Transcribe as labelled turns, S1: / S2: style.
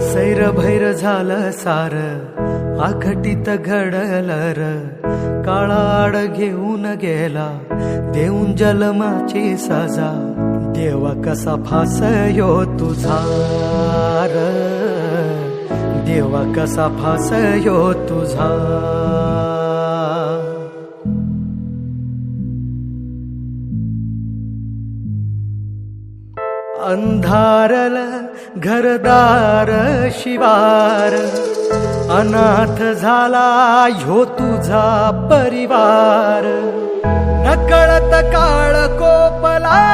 S1: सैर भैर झालं सार आखटीत घडलर र. काळाड घेऊन गेला देऊन जलमाची सजा. देवा कसा फास यो तुझा र. देवा कसा फास यो तुझा अंधारला घरदार शिवार अनाथ झाला ह्यो तुझा परिवार. नकळत काळ कोपला